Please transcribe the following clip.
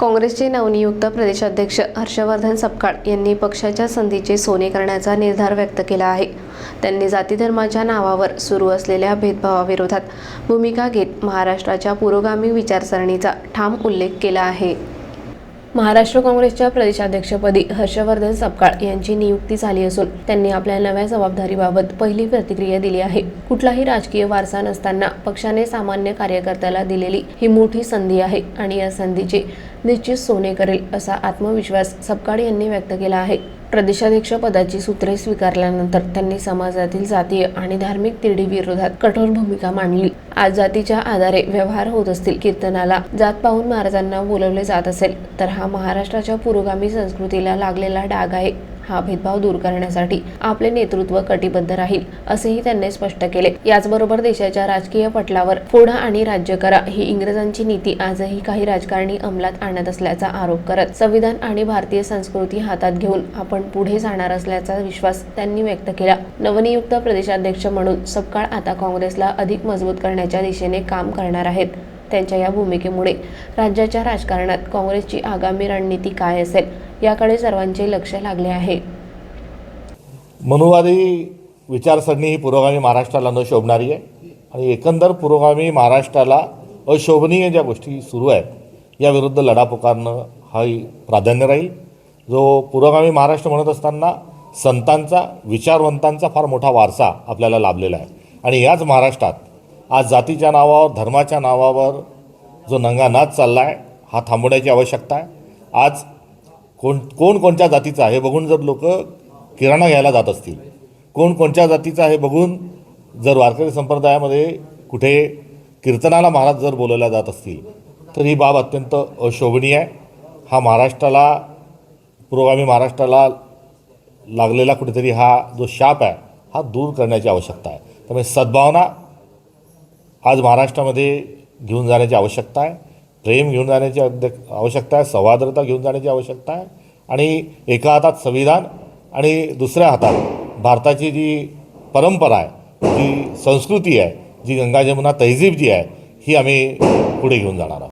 काँग्रेसचे नवनियुक्त प्रदेशाध्यक्ष हर्षवर्धन सपकाळ यांनी पक्षाच्या संधीचे सोने करण्याचा निर्धार व्यक्त केला आहे. त्यांनी जातीधर्माच्या नावावर सुरू असलेल्या भेदभावाविरोधात भूमिका घेत महाराष्ट्राच्या पुरोगामी विचारसरणीचा ठाम उल्लेख केला आहे. महाराष्ट्र काँग्रेसच्या प्रदेशाध्यक्षपदी हर्षवर्धन सपकाळ यांची नियुक्ती झाली असून त्यांनी आपल्या नव्या जबाबदारीबाबत पहिली प्रतिक्रिया दिली आहे. कुठलाही राजकीय वारसा नसताना पक्षाने सामान्य कार्यकर्त्याला दिलेली ही मोठी संधी आहे आणि या संधीचे निश्चित सोने करेल असा आत्मविश्वास सपकाळे यांनी व्यक्त केला आहे. प्रदेशाध्यक्ष पदाची सूत्रे स्वीकारल्यानंतर त्यांनी समाजातील जातीय आणि धार्मिक तिढीविरोधात कठोर भूमिका मांडली. आज जातीच्या आधारे व्यवहार होत असतील कीर्तनाला जात पाहून महाराजांना बोलवले जात असेल तर हा महाराष्ट्राच्या पुरोगामी संस्कृतीला लागलेला डाग आहे. हा भेदभाव दूर करण्यासाठी आपले नेतृत्व कटिबद्ध राहील असेही त्यांनी स्पष्ट केले. याचबरोबर देशाच्या राजकीय पटलावर फोडा आणि राज्य करा ही इंग्रजांची नीती आजही काही राजकारणी अंमलात आणत असल्याचा आरोप करत संविधान आणि भारतीय संस्कृती हातात घेऊन आपण पुढे जाणार असल्याचा विश्वास त्यांनी व्यक्त केला. नवनियुक्त प्रदेशाध्यक्ष म्हणून सपकाळ आता काँग्रेसला अधिक मजबूत करण्याच्या दिशेने काम करणार आहेत. त्यांच्या या भूमिकेमुळे राज्याच्या राजकारणात काँग्रेसची आगामी रणनीती काय असेल याकडे सर्वांचे लक्ष लागले आहे. मनुवादी विचारसरणी ही पुरोगामी महाराष्ट्राला न शोभणारी आहे आणि एकंदर पुरोगामी महाराष्ट्राला अशोभनीय ज्या गोष्टी सुरू आहेत याविरुद्ध लढा पुकारणं हाही प्राधान्य राहील. जो पुरोगामी महाराष्ट्र म्हणत असताना संतांचा विचारवंतांचा फार मोठा वारसा आपल्याला लाभलेला आहे. आणि याच महाराष्ट्रात आज जातीच्या नावावर धर्माच्या नावावर जो नंगानाच चालला आहे हा थांबवण्याची आवश्यकता आहे. आज कोण कोण कोणत्या जातीचा आहे हे बघून जर लोक किराणा घ्यायला जात असतील कोण कोणत्या जातीचा हे बघून जर वारकरी संप्रदायामध्ये कुठे कीर्तनाला महाराज जर बोलवल्या जात असतील तर ही बाब अत्यंत अशोभनीय आहे. हा महाराष्ट्राला पुरोगामी महाराष्ट्राला लागलेला कुठेतरी हा जो शाप आहे हा दूर करण्याची आवश्यकता आहे. त्यामुळे सद्भावना आज महाराष्ट्रामध्ये घेऊन जाण्याची आवश्यकता आहे. प्रेम घेऊन जाण्याची आवश्यकता आहे. सौहार्दता घेऊन जाण्याची आवश्यकता आहे. आणि एका हातात संविधान आणि दुसऱ्या हातात भारताची जी परंपरा आहे जी संस्कृती आहे जी गंगा जमुना तहजीब जी आहे ही आम्ही पुढे घेऊन जाणार आहोत.